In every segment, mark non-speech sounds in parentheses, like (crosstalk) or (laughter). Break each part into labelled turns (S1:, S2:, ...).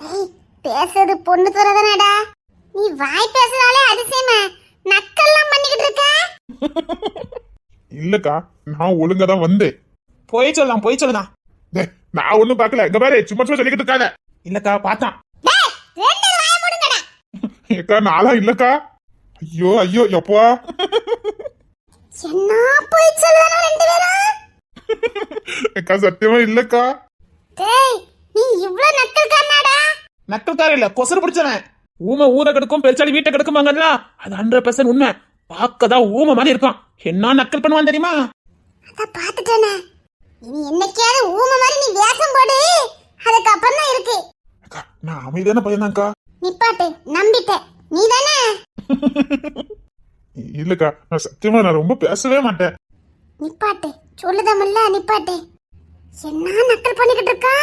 S1: டேய் பேசுறது பொண்ணு துறதானடா நீ வாய் பேசுறாலே அதிசயமா. நக்கல்லாம் பண்ணிக்கிட்டு இருக்க?
S2: இல்லக்கா நான் ஒழுங்கா தான் வந்தேன்.
S3: போய் சொல்லலாம் போய் சொல்லலாம்.
S2: டேய், நான் ஒண்ணும் பார்க்கல. இங்க பாரு சும்மா சும்மா சொல்லிக்கிட்டு இருக்காத.
S3: இல்லக்கா பார்த்தான்.
S1: டேய் ரெண்டு வாய மூடுங்கடா.
S2: ஏக்கா நாளா இல்லக்கா. ஐயோ ஐயோ எப்பா.
S1: என்ன போய் சொல்லுதானோ ரெண்டு பேரும்?
S2: ஏக்கா சத்தியமா இல்லக்கா.
S1: டேய் நீ இவ்ளோ நக்கல் காரணாடா
S3: நக்கல்கார இல்ல கொசறு பிடிச்சவன். ஊமை ஊரை கெடுக்கும் பெருச்சாளி வீட்டை கெடுக்குமாங்கல்ல? அது ஹண்ட்ரட் பர்சன்ட் உண்மை. பார்க்கதான் ஊமை மாதிரி இருக்கான் என்ன நக்கல் பண்ணுவான் தெரியுமா?
S1: அத பாத்துட்டேனே இனி என்னைக்காவது ஊமை மாதிரி நீ வேஷம் போடு. அதுக்கப்புறம் தான் இருக்கு.
S2: அக்கா நான் அமைதியான பையன்தான்க்கா
S1: நிப்பாட்டு நம்பிட்டேன் நீ தானே? (laughs)
S2: இல்லக்கா நான் சத்தியமா நான் ரொம்ப பேசவே மாட்டேன்.
S1: நிப்பாட்டு சொல்லுதமில்ல நிப்பாட்டு என்ன நக்கல் பண்ணிக்கிட்டு இருக்கா?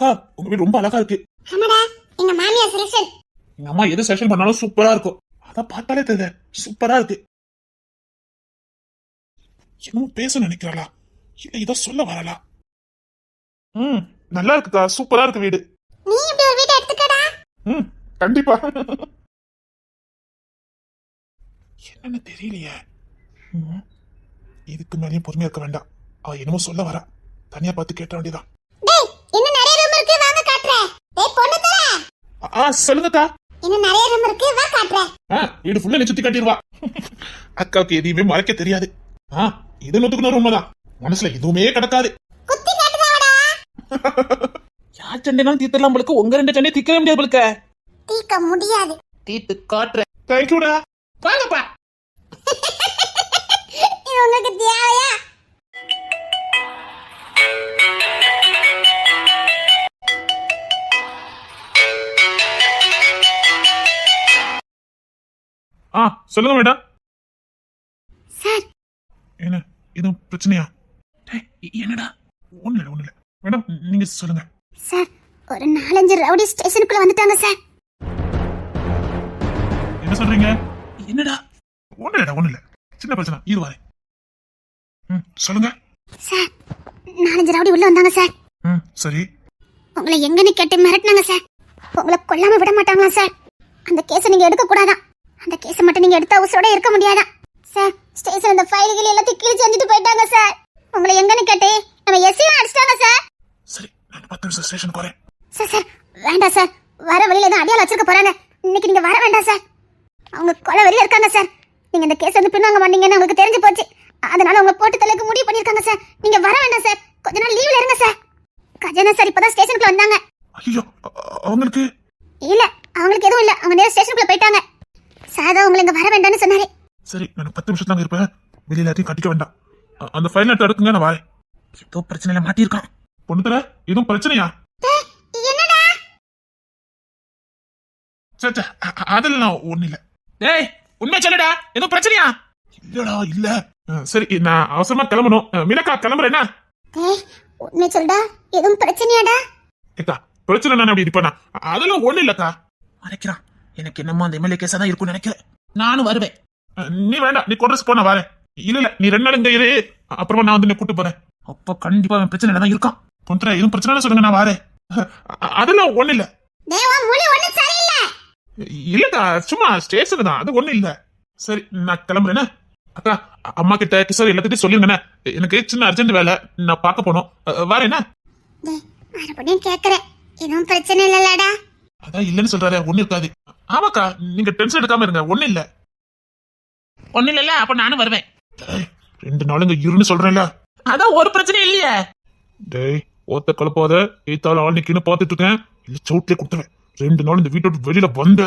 S3: அக்கா உங்க வீடு ரொம்ப அழகா இருக்கு.
S1: ஆமாடா எங்க மாமியார் செலக்ஷன்
S3: எங்க அம்மா எது செஷன் பண்ணாலும் சூப்பரா இருக்கும். அத பார்த்தாலே தெரியல சூப்பரா இருக்கு. என்னமோ பேச நினைக்கிறாளா? இல்ல இத சொல்ல வரலா ம் நல்லா இருக்குக்கா சூப்பரா இருக்கு வீடு.
S1: நீ இப்படி ஒரு வீட்டை எடுத்துக்கடா.
S3: ம் கண்டிப்பா. என்னன்னு தெரியலையே. ம், இதுக்கு மேலேயும் பொறுமையா இருக்க வேண்டாம். அவ என்னமோ சொல்ல வரா. தனியா பார்த்து கேட்ட வேண்டியதான்
S1: டேய் இன்னும் நிறைய ரூம் இருக்கு வாங்க காட்டுறேன் டேய் பொண்ணு தர
S3: ஆ சொல்லுங்கக்கா.
S1: இன்னும் நிறைய ரூம் இருக்கு. வா காட்டுறேன்.
S3: ஆ வீடு ஃபுல்லா சுத்தி காட்டிடுவா. அக்காவுக்கு எதையுமே மறைக்க தெரியாது. ஆ இது நொத்துக்குன உண்மைதான் மனசுல எதுவுமே கிடக்காது.
S1: குத்தி காட்டுதாடா
S3: யார் சண்டைனாலும் தீர்த்தலாம் உங்களுக்கு உங்க ரெண்டு சண்டை தீர்க்கவே முடியாது உங்களுக்கு
S1: தீக்க முடியாது.
S3: தீர்த்து காட்டுறேன். தேங்க்யூடா வாங்கப்பா.
S1: இது உங்களுக்கு தேவையா?
S3: ஆ சொல்லுங்க மேடம்.
S1: சார்.
S3: என்ன எதுவும் பிரச்சனையா? என்னடா? ஒண்ணு இல்ல ஒண்ணு இல்ல மேடம் நீங்க சொல்லுங்க.
S1: சார் ஒரு நாலஞ்சு ரவுடி ஸ்டேஷனுக்குள்ள வந்துட்டாங்க சார்.
S3: என்ன சொல்றீங்க? என்னடா? ஒண்ணு இல்லடா ஒண்ணு இல்ல சின்ன பிரச்சனை இது வரேன் ம் சொல்லுங்க.
S1: சார் நாலஞ்சு ரவுடி உள்ள வந்தாங்க சார்.
S3: ம் சரி.
S1: உங்களை எங்கன்னு கேட்டு மிரட்டினாங்க சார். உங்களை கொல்லாம விட மாட்டாங்களா சார்? அந்த கேஸை நீங்க எடுக்க கூடாதான் அந்த கேஸை மட்டும் நீங்க எடுத்தா உசுரோட இருக்க முடியாதா? சார் ஸ்டேஷன் அந்த ஃபைல்கள் எல்லாத்தையும் கிழிச்சு எறிஞ்சிட்டு போயிட்டாங்க சார் உங்களை எங்கன்னு கேட்டு நம்ம எஸ்சியும் அடிச்சிட்டாங்க சார்
S3: சரி நான் பத்து நிமிஷம் ஸ்டேஷனுக்கு வரேன்
S1: சார் சார் வேண்டாம் சார் வர வழியில தான் அடியால் வச்சிருக்க போறாங்க. இன்னைக்கு நீங்க வர வேண்டாம் சார் அவங்க கொலை வெளியே இருக்காங்க சார் நீங்க இந்த கேஸ் வந்து பின்னாங்க மாட்டீங்கன்னு உங்களுக்கு தெரிஞ்சு போச்சு. அதனால உங்களை போட்டு தலைக்கு முடிவு பண்ணிருக்காங்க சார் நீங்க வர வேண்டாம் சார் கொஞ்ச நாள் லீவ்ல இருங்க சார் கஜனா சார் இப்பதான் ஸ்டேஷனுக்குள்ள வந்தாங்க.
S3: ஐயோ அவங்களுக்கு
S1: இல்ல அவங்களுக்கு எதுவும் இல்ல. அவங்க நேரா ஸ்டேஷனுக்குள்ள போயிட்டாங்க. சார் தான் உங்களை இங்க வர வேண்டாம்னு சொன்னாரு.
S3: சரி நான் பத்து நிமிஷம் தாங்க இருப்பேன். வெளியில எல்லாத்தையும் கட்டிக்க வேண்டாம். அந்த ஃபைல் எடுத்து எடுக்குங்க நான் வரேன். ஏதோ பிரச்சனையில மாட்டியிருக்கான். பொண்ணு தர எதுவும் பிரச்சனையா?
S1: என்னடா?
S3: சே, சே, அ- அ- அதெல்லாம் ஒண்ணு இல்ல டேய் உண்மை சொல்லுடா. எதுவும் பிரச்சனையா? இல்லடா இல்ல. சரி நான் அவசரமா கிளம்பணும். மீனக்கா கிளம்புறேன்னா
S1: ஏய் உண்மை சொல்டா எதுவும் பிரச்சனையாடா?
S3: ஏக்கா பிரச்சனை நான் அப்படி இருப்பேனா அதெல்லாம் ஒண்ணு இல்லக்கா மறைக்கிறான். எனக்கு என்னமோ அந்த எம்எல்ஏ கேஸா தான் இருக்கும்னு நினைக்கிறேன். நானும் வருவேன். நீ வேண்டாம் நீ கொண்டு போ நான் வரேன். இல்ல இல்ல நீ ரெண்டு நாள் இங்க இரு. அப்புறமா நான் வந்து கூட்டு போறேன். அப்ப கண்டிப்பா அவன் பிரச்சனை தான் இருக்கான். பொண்ணு எதுவும் பிரச்சனை சொல்லுங்க நான் வரேன். அதெல்லாம் ஒண்ணு இல்ல இல்லக்கா சும்மா ஸ்டேஷன் தான். அது ஒண்ணும் இல்ல. சரி நான் கிளம்புறேன்னா அக்கா அம்மா கிட்ட கிஷோர் எல்லாத்திட்டையும் சொல்லிருங்கண்ணே. எனக்கு சின்ன அர்ஜென்ட் வேலை. நான் பார்க்க போனோம்
S1: மறுபடியும் கேக்குறேன். எதுவும் பிரச்சனை இல்லலடா
S3: அதான் இல்லைன்னு சொல்றாரு ஒண்ணு இருக்காது. ஆமாக்கா நீங்க டென்ஷன் எடுக்காம இருங்க ஒண்ணு இல்ல. ஒண்ணு இல்ல அப்ப நானும் வருவேன். ரெண்டு நாளுங்க இருன்னு சொல்றேன்ல. அதான் ஒரு பிரச்சனை இல்லையே. டேய் ஓத்த கலப்பாத ஏத்தால ஆள் நிக்கணும் பாத்துட்டு இருக்கேன் இல்ல சவுட்லயே கொடுத்துருவேன். ரெண்டு நாள் இந்த வீட்டை விட்டு வெளியில வந்த.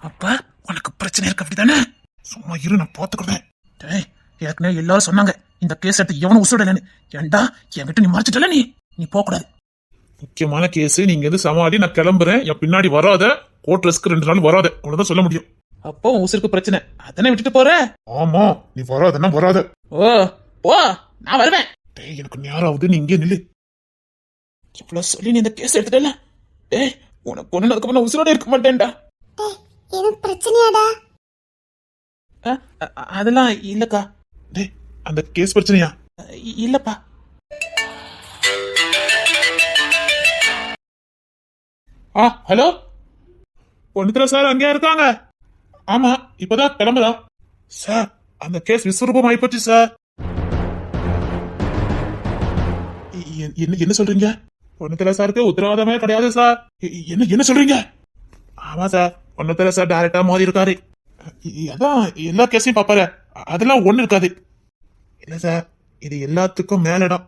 S3: அப்ப உனக்கு பிரச்சனை இருக்கு அப்படிதானே? சும்மா இரு நான் பாத்துக்கிறேன் டேய் ஏற்கனவே எல்லாரும் சொன்னாங்க இந்த கேஸ் எடுத்து எவனும் உசுடலன்னு ஏன்டா என்கிட்ட நீ மறைச்சிட்டல நீ? நீ போக கூடாது முக்கியமான கேஸ் நீங்க எது சமாளி நான் கிளம்புறேன். என் பின்னாடி வராத கோர்ட் ரெஸ்க்கு ரெண்டு நாள் வராத. அவ்வளவுதான் சொல்ல முடியும். அப்போ உன் உசுருக்கு பிரச்சனை. அதனை விட்டுட்டு போற?
S2: ஆமா நீ வராதன்னா வராத.
S3: ஓ ஓ நான் வருவேன். டேய் எனக்கு நேரம் ஆகுது நீ இங்கே நில்லு. இவ்வளவு சொல்லி நீ இந்த கேஸ் எடுத்துட்டல டேய் உனக்கு ஒண்ணு அதுக்கப்புறம் நான் உசுரோட இருக்க மாட்டேன்டா.
S1: டேய் எதுவும் பிரச்சனையாடா?
S3: அதெல்லாம் இல்லக்கா. டேய் அந்த கேஸ் பிரச்சனையா? இல்லப்பா. ஆ ஹலோ? பொண்ணுத்துல சார் அங்கே இருக்காங்க. ஆமா இப்பதான் கிளம்புறோம். சார் அந்த கேஸ் விஸ்வரூபம் ஆயிப்போச்சு சார். என்ன என்ன சொல்றீங்க? பொண்ணுத்துல சாருக்கு உத்தரவாதமே கிடையாது சார். என்ன என்ன சொல்றீங்க? ஆமா சார் பொண்ணுத்துல சார் டைரக்டா மோதி இருக்காரு. அதான் எல்லா கேஸையும் பாப்பாரு. அதெல்லாம் ஒண்ணு இருக்காது. இல்ல சார் இது எல்லாத்துக்கும் மேலிடம்.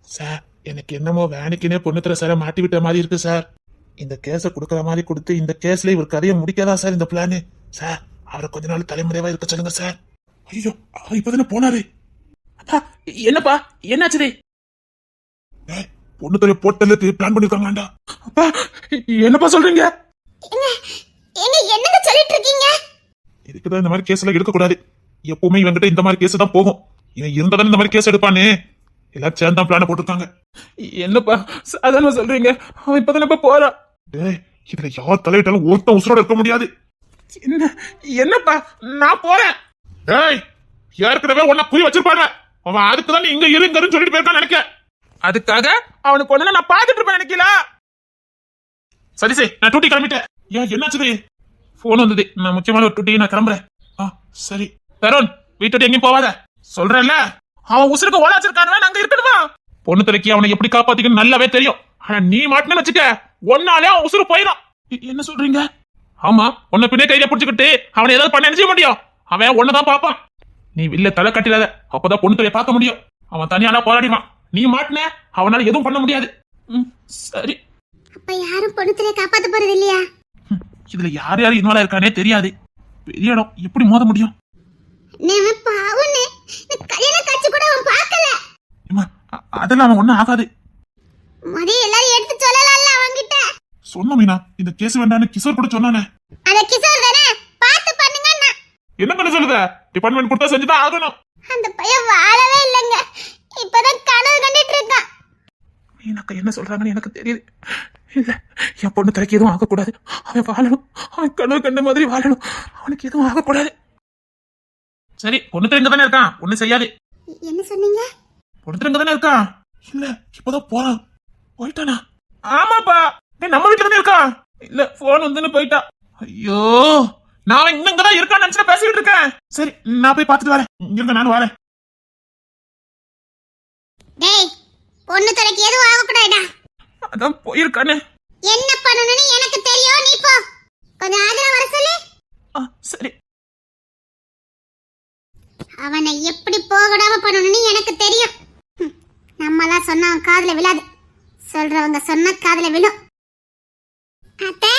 S3: சார் எனக்கு என்னமோ வேணிக்குனே பொண்ணுத்துல சார மாட்டி விட்ட மாதிரி இருக்கு சார். இந்த கேஸை கொடுக்குற மாதிரி கொடுத்து இந்த கேஸ்ல இவர் கதையை முடிக்காதா சார் இந்த பிளானு சார் அவரை கொஞ்ச நாள் தலைமுறைவா இருக்க சொல்லுங்க சார். ஐயோ அவர் இப்பதானே போனாரு? அப்பா என்னப்பா? என்னாச்சு பொண்ணு தொலை போட்டலுக்கு பிளான் பண்ணிருக்காங்களாண்டா? அப்பா என்னப்பா சொல்றீங்க?
S1: என்னங்க சொல்லிட்டு இருக்கீங்க
S3: இதுக்குதான் இந்த மாதிரி கேஸ் எல்லாம் எடுக்கக்கூடாது? எப்பவுமே இவங்கிட்ட இந்த மாதிரி கேஸ் தான் போகும். இவன் இருந்தா இந்த மாதிரி கேஸ் எடுப்பானே? எல்லாரும் சேர்ந்து தான் பிளான போட்டிருக்காங்க. என்னப்பா சாதாரண சொல்றீங்க? அவன் இப்பதானப்பா போறான் டேய் இதுல யார் தலையிட்டாலும் ஒருத்தன் உசுரோட இருக்க முடியாது. என்ன என்னப்பா நான் போறேன். டேய் ஏற்கனவே உன்னை குறி வச்சிருப்பாங்க. அவன் அதுக்கு தான் இங்க இருங்கன்னு சொல்லிட்டு போயிருக்கான் நினைக்க. அதுக்காக அவனுக்கு ஒண்ணு நான் பாத்துட்டு இருப்பேன் நினைக்கல. சரி சரி நான் டூட்டி கிளம்பிட்டேன். ஏன் என்னாச்சு போன் வந்தது. நான் முக்கியமான ஒரு டூட்டி நான் கிளம்புறேன். ஆ சரி. தருண் வீட்டு எங்கேயும் போவாத. சொல்றேன்ல? அவன் உசுருக்கு ஓலா வச்சிருக்காரு நாங்க இருக்கணுமா? பொண்ணு தலைக்கு அவனை எப்படி காப்பாத்திக்கணும் நல்லாவே தெரியும். ஆனா நீ மாட்டினு வச்சுக்க. ஒன்னாலே அவன் உசுறு போயிடும் என்ன சொல்றீங்க? ஆமா உன்னை பின்னே கையில புடிச்சுக்கிட்டு அவனை ஏதாவது பண்ண செய்ய முடியும்? அவன் ஒன்னதான் பாப்பான் நீ வில்ல தலை கட்டிடாத. அப்பதான் பொண்ணு தலையை பார்க்க முடியும். அவன் தனியானா போராடிவான் நீ மாட்டின அவனால எதுவும் பண்ண முடியாது. சரி.
S1: அப்ப யாரும் பொண்ணுத்திலே காப்பாத்த போறது இல்லையா
S3: இதுல யார் யார் இன்வால்வ் இருக்கானே தெரியாது. பெரிய இடம் எப்படி மோத முடியும்? அதெல்லாம் அவன் ஒண்ணும் ஆகாது.
S1: முதல்ல எல்லாரும் எடுத்து அவன்கிட்ட
S3: சொன்ன மீனா? இந்த கேஸ் வேண்டான்னு கிஷோர் கூட சொன்னானே.
S1: அந்த கிஷோர் தானே? பார்த்து பண்ணுங்கன்னா
S3: என்ன பண்ண சொல்லுத? டிபார்ட்மெண்ட் கொடுத்தா செஞ்சுதான் ஆகணும்.
S1: அந்த பையன் வாழவே இல்லைங்க. இப்பதான் கனவு கண்டுட்டு இருக்கான்.
S3: மீனாக்கா என்ன சொல்றாங்கன்னு எனக்கு தெரியுது. இல்ல என் பொண்ணு தலைக்கு எதுவும் ஆகக்கூடாது. அவன் வாழணும். அவன் கனவு கண்ட மாதிரி வாழணும். அவனுக்கு எதுவும் ஆகக்கூடாது. சரி பொண்ணு தெரிங்க தானே இருக்கான். ஒண்ணு செய்யாது.
S1: என்ன சொன்னீங்க?
S3: பொண்ணு தெரிங்க தானே இருக்கான். இல்ல இப்பதான் போறான். போயிட்டானா? ஆமாப்பா. நம்ம வீட்டுல தானே இருக்கான் இல்ல போன் வந்துன்னு போயிட்டா. ஐயோ நான் இன்னும் இங்கதான் இருக்கான்னு நினைச்சு பேசிக்கிட்டு இருக்கேன். சரி நான் போய் பார்த்துட்டு வரேன். இருங்க நானும் வரேன்.
S1: டேய் பொண்ணு துறைக்கு எதுவும் ஆகக்கூடாதுடா
S3: அதான் போயிருக்கானே.
S1: என்ன பண்ணணும்னு எனக்கு தெரியும். நீ போ. கொஞ்சம் ஆதரவு வர சொல்லு.
S3: சரி.
S1: அவனை எப்படி போகடாம பண்ணணும்னு எனக்கு தெரியும். நம்மலாம் சொன்னா காதுல விழாது. சொல்றவங்க சொன்ன காதுல விழும். அத்தை?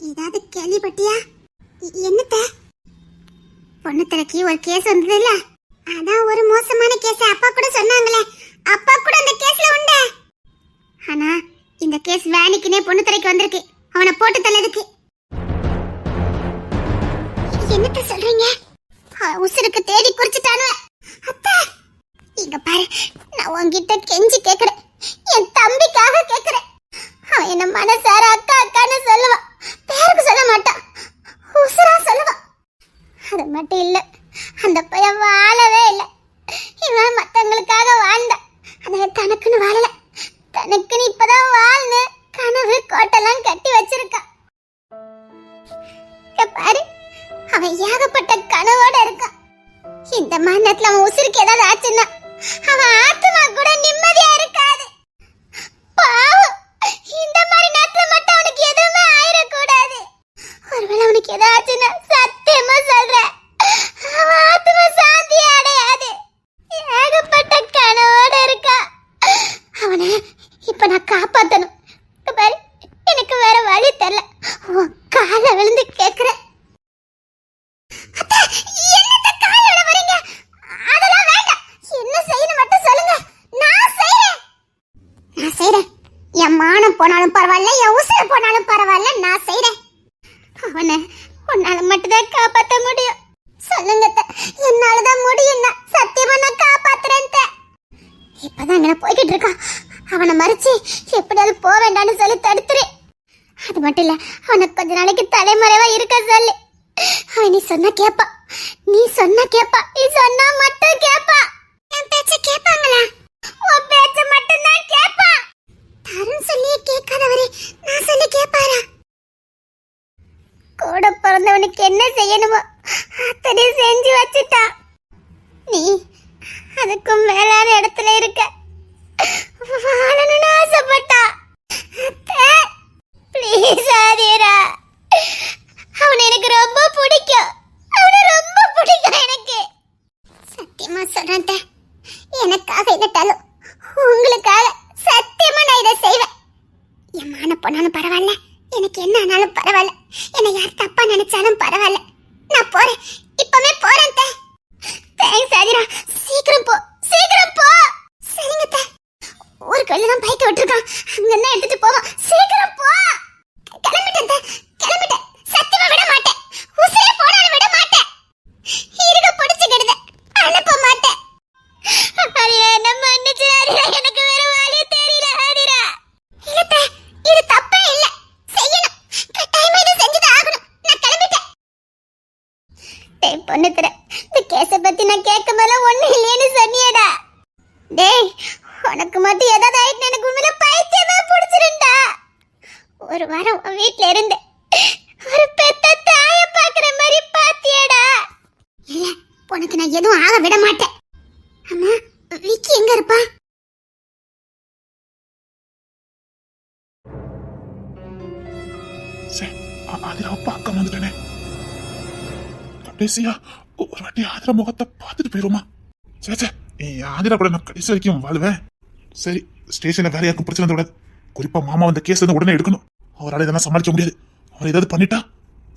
S1: ஏதாவது கேள்விப்பட்டியா? என்னத்த? பொண்ணு தலைக்கு ஒரு கேஸ் வந்தது இல்ல அதான் ஒரு மோசமான கேஸ் அப்பா கூட சொன்னாங்களே. அப்பா கூட அந்த கேஸ்ல உண்டு. ஆனா இந்த கேஸ் வேணிக்குனே பொண்ணு தலைக்கு வந்திருக்கு. அவனை போட்டு தள்ளதுக்கு என்னத்த சொல்றீங்க? உசுருக்கு தேடி குறிச்சிட்டானு அப்பா இங்க பாரு நான் உன்கிட்ட கெஞ்சி கேக்குறேன். என் தம்பிக்காக கேக்குறேன். அவன் என்ன மனசார அக்கா அக்கான்னு சொல்லுவான் பேருக்கு சொல்ல மாட்டான் உசுரா சொல்லுவான் அது மட்டும் இல்லை அந்த பையன் வாழவே இல்லை. வேண்டான்னு சொல்லி தடுத்துரு. அது மட்டும் இல்ல அவனுக்கு கொஞ்ச நாளைக்கு தலைமறைவா இருக்க சொல்லு. அவன் நீ சொன்ன கேப்பா. நீ சொன்ன கேப்பா. நீ சொன்னா மட்டும் கேப்பா. என் பேச்ச கேப்பாங்களா? உன் பேச்ச மட்டும் தான் கேப்பா. தருண் சொல்லியே கேட்காதவரே நான் சொல்லி கேப்பாரா? கூட பிறந்தவனுக்கு என்ன செய்யணுமோ அத்தனை செஞ்சு வச்சுட்டா. நீ அதுக்கும் மேலான இடத்துல இருக்க. வாழணும்னு ஆசைப்பட்டா. Pet, please, Adira. மாட்டேன். அம்மா விக்கி எங்க இருப்பா?
S3: சே ஆதிராவை பார்க்க வந்துட்டேனே. கடைசியா ஒரு வாட்டி ஆதிரா முகத்தை பார்த்துட்டு போயிருமா? சே சே ஆதிரா கூட நான் கடைசி வரைக்கும் வாழ்வேன். சரி ஸ்டேஷன்ல வேற யாருக்கும் பிரச்சனை விடாது. குறிப்பா மாமா வந்த கேஸ் வந்து உடனே எடுக்கணும். அவரால் இதெல்லாம் சமாளிக்க முடியாது. அவர் ஏதாவது பண்ணிட்டா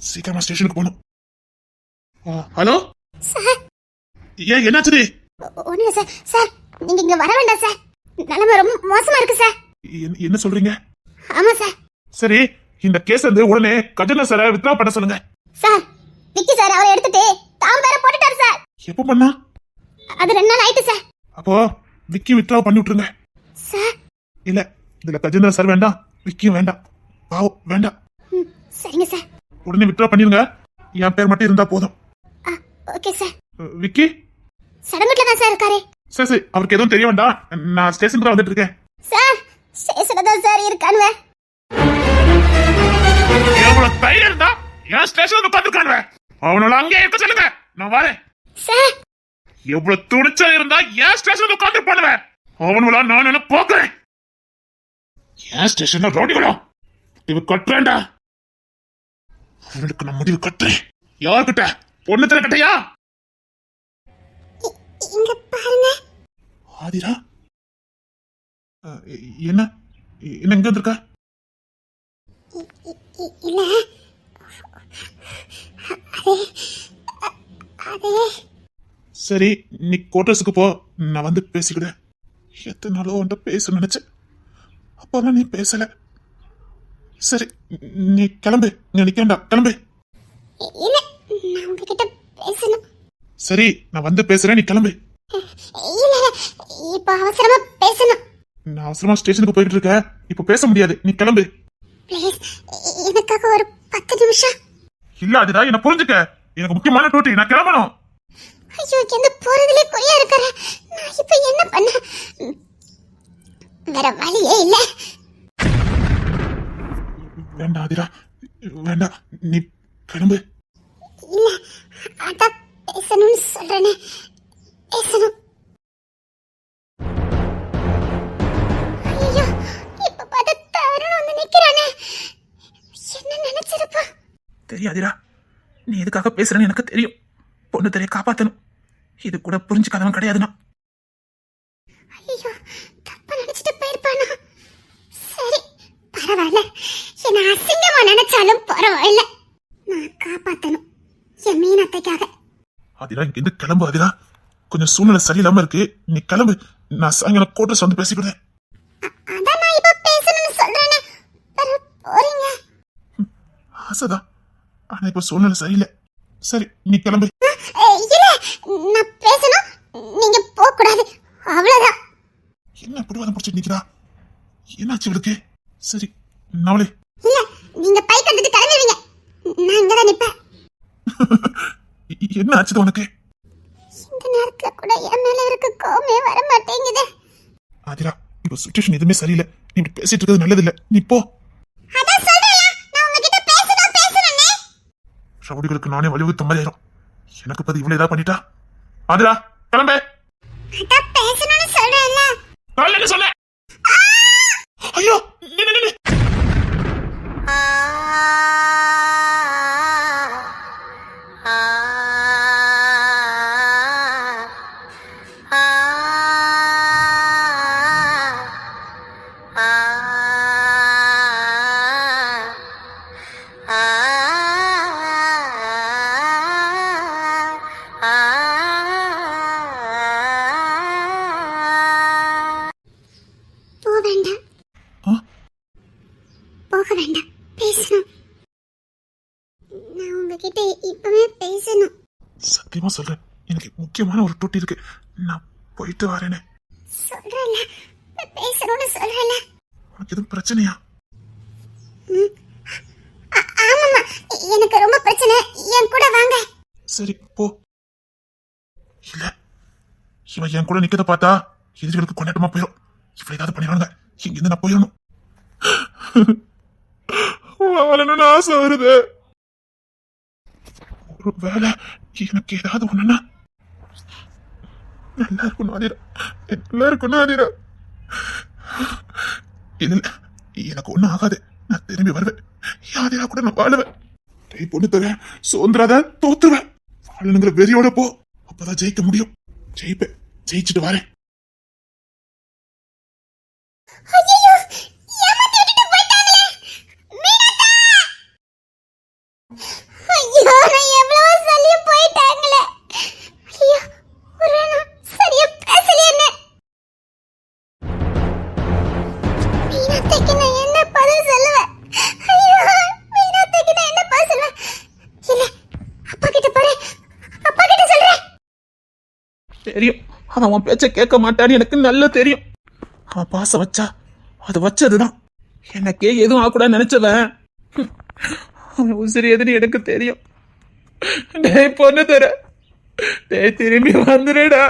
S3: சீக்கிரமா ஸ்டேஷனுக்கு போகணும். ஹலோ?
S1: சார்
S3: ஏன் என்னாச்சு
S1: ஒண்ணு சார். சார் நீங்க இங்க வர வேண்டாம் சார். நிலைமை ரொம்ப மோசமா இருக்கு சார்.
S3: என்ன- சொல்றீங்க?
S1: ஆமா சார்.
S3: சரி இந்த கேஸ் வந்து உடனே கஜனா சாரை வித்ரா பண்ண சொல்லுங்க.
S1: சார் விக்கி சார் அவரை எடுத்துட்டு தாம் பேர போட்டுட்டாரு சார்.
S3: எப்போ பண்ணா?
S1: அது ரெண்டு நாள் ஆயிட்டு சார்.
S3: அப்போ விக்கி வித்ரா பண்ணி விட்டுருங்க.
S1: சார்.
S3: இல்ல இதுல கஜேந்திர சார் வேண்டாம் விக்கியும் வேண்டாம். பாவம் வேண்டாம்.
S1: சரிங்க சார்.
S3: உடனே வித்ரா பண்ணிருங்க. என் பேர் மட்டும் இருந்தா போதும்.
S1: ஆ ஓகே சார்.
S3: விக்கி?
S1: சடங்குட்ல தான் சார் இருக்காரு.
S3: சரி சரி அவருக்கு எதுவும் தெரிய வேண்டாம். நான் ஸ்டேஷனுக்கு தான் வந்துட்டு இருக்கேன்.
S1: சார் ஸ்டேஷன்ல தான் சார் இருக்கானுவே
S3: எவ்வளவு தைரியம் இருந்தா என் ஸ்டேஷனுக்கு உட்காந்துருக்கானுவ அவனோட அங்கே இருக்க சொல்லுங்க. நான் வரேன்.
S1: சார்
S3: எவ்வளவு துணிச்சா இருந்தா என் ஸ்டேஷனுக்கு உட்காந்து பண்ணுவேன் அவனுங்களா நான் என்ன போக்குறேன்? என் ஸ்டேஷன்ல ரோடிகளோ முடிவு கட்டுறேன்டா. அவனுக்கு நான் முடிவு கட்டுறேன். யார்கிட்ட? பொண்ணு தர கட்டையா
S1: இங்க பாருங்க.
S3: ஆதிரா? என்ன? என்ன எங்க வந்திருக்க?
S1: இ- இ- இ- இல்ல.
S3: சரி நீ கோட்டர்ஸுக்கு போ. நான் வந்து பேசிக்கிட்டேன் எத்தனை நாளோ உன்ட்ட பேச நினைச்சேன். அப்பெல்லாம் நீ பேசல. சரி நீ கிளம்பு. நீ நிக்க கிளம்பு.
S1: இ- இல்ல நான் உங்ககிட்ட பேசணும்.
S3: சரி நான் வந்து பேசுறேன் நீ கிளம்பு.
S1: இல்ல இப்ப அவசரமா பேசணும்.
S3: நான் அவசரமா ஸ்டேஷனுக்கு போயிட்டு இருக்கேன் இப்போ பேச முடியாது நீ கிளம்பு.
S1: ப்ளீஸ் எனக்காக ஒரு பத்து நிமிஷம்.
S3: இல்ல அதுதான் என்ன புரிஞ்சுக்க. எனக்கு முக்கியமான டூட்டி நான் கிளம்பணும்.
S1: ஐயோ எந்த போறதுலே குறியா இருக்கிற நான் இப்ப என்ன பண்ண? வேற வழியே இல்ல.
S3: வேண்டாம் ஆதிரா. வேண்டாம் நீ கிளம்பு.
S1: இல்ல அதான் பேசணும்னு சொல்றேனே. பேசணும்
S4: தெரியாதிரா நீ எதுக்காக பேசுறேன்னு எனக்கு தெரியும். பொண்ணு தெரிய காப்பாத்தணும். இது கூட புரிஞ்சுக்காதவன் கிடையாதுண்ணா.
S1: ஐயோ தப்பா நினைச்சிட்டு போயிருப்பானா. சரி பரவாயில்ல. என்ன அசிங்கமா நினைச்சாலும் பரவாயில்ல. நான் காப்பாத்தணும். என் மீனத்தைக்காக
S3: ஆதிரா இங்க இருந்து கிளம்பு ஆதிரா கொஞ்சம் சூழ்நிலை சரியில்லாம இருக்கு. நீ கிளம்பு. நான் சாயங்காலம் கோட்டர்ஸ் வந்து
S1: போறீங்க.
S3: ஆசைதான். ஆனா இப்ப சூழ்நிலை சரியில்லை. சரி நீ கிளம்பு.
S1: நான் பேசணும். நீங்க போக கூடாது அவ்வளவுதான்.
S3: என்ன பிடிவாதம் பிடிச்சிட்டு நிக்கிறா? என்னாச்சு இவளுக்கு? சரி நாவலே
S1: இல்ல நீங்க பை கட்டிட்டு கிளம்புவீங்க நான் இங்கதான் நிப்பேன். (laughs)
S3: என்ன ஆச்சுது உனக்கு?
S1: இந்த நேரத்துல கூட என் மேல இருக்க கோவமே வர மாட்டேங்குது.
S3: ஆதிரா இப்ப சுச்சுவேஷன் எதுவுமே சரியில்லை. நீ இப்படி பேசிட்டு இருக்கிறது நல்லதில்லை. நீ போ.
S1: அதான் சொல்றேன்ல நான் உங்ககிட்ட பேசணும் பேசணும்னே
S3: ரவுடிகளுக்கு நானே வலியுறுத்த மாதிரி ஆயிரும். எனக்கு பதில் இவ்வளவு ஏதாவது பண்ணிட்டா? ஆதிரா கிளம்பு.
S1: அதான் பேசணும்னு சொல்றேன்ல.
S3: நான் என்ன சொல்றேன். எனக்கு முக்கியமான ஒரு டூட்டி இருக்கு. நான் போயிட்டு வரேனே.
S1: சொல்றேன்ல. பேசணும்னு சொல்றேன்ல.
S3: உனக்கு எதுவும் பிரச்சனையா?
S1: ஆ- ஆமாம்மா. எனக்கு ரொம்ப பிரச்சனை. என் கூட வாங்க.
S3: சரி போ. இல்ல. இவன் என் கூட நிக்கிறத பார்த்தா எதிரிகளுக்கு கொண்டாட்டமா போயிடும் இவ்வளவு ஏதாவது பண்ணிடுவாங்க இங்கிருந்து நான் போயிடணும். வாழணும்னு ஆசை வருது? ஒரு வேலை எனக்கு ஏதாவது ஒண்ணுன்னா நல்லா இருக்கணும் ஆதிரா. நல்லா இருக்கணும் ஆதிரா. இல்ல எனக்கு ஒண்ணும் ஆகாது. நான் திரும்பி வருவேன். யாரையா கூட நான் வாழுவேன்? டேய் பொண்ணு தர சுதந்திரதான் தோத்துருவேன். வாழணுங்கிற வெறியோட போ. அப்பதான் ஜெயிக்க முடியும். ஜெயிப்பேன். ஜெயிச்சுட்டு வரேன்.
S5: தெரியும். அவன் உன் பேச்ச கேட்க மாட்டான்னு எனக்கு நல்லா தெரியும். அவன் பாசம் வச்சா அது வச்சதுதான். எனக்கே எதுவும் ஆகக்கூடாது நினைச்சவன். அவன் உசிறு எதுன்னு எனக்கு தெரியும். டேய் பொண்ணு தர. டேய் திரும்பி வந்துடுடா